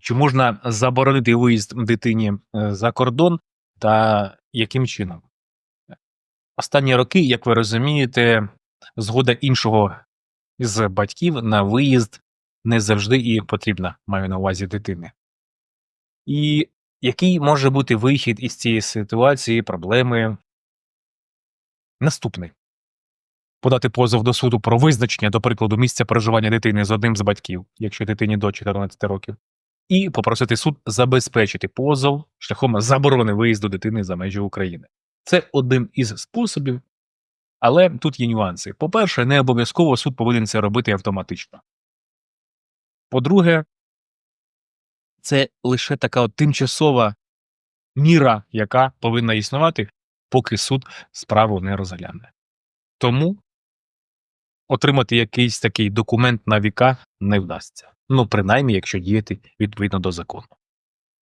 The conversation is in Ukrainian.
Чи можна заборонити виїзд дитині е, за кордон та яким чином? Останні роки, як ви розумієте, згода іншого з батьків на виїзд не завжди і потрібна, маю на увазі дитини. І який може бути вихід із цієї ситуації, проблеми? Наступний. Подати позов до суду про визначення, до прикладу, місця проживання дитини з одним з батьків, якщо дитині до 14 років, і попросити суд забезпечити позов шляхом заборони виїзду дитини за межі України. Це один із способів, але тут є нюанси. По-перше, не обов'язково суд повинен це робити автоматично. По-друге, це лише така от тимчасова міра, яка повинна існувати, поки суд справу не розгляне. Тому отримати якийсь такий документ на віка не вдасться. Ну, принаймні, якщо діяти відповідно до закону.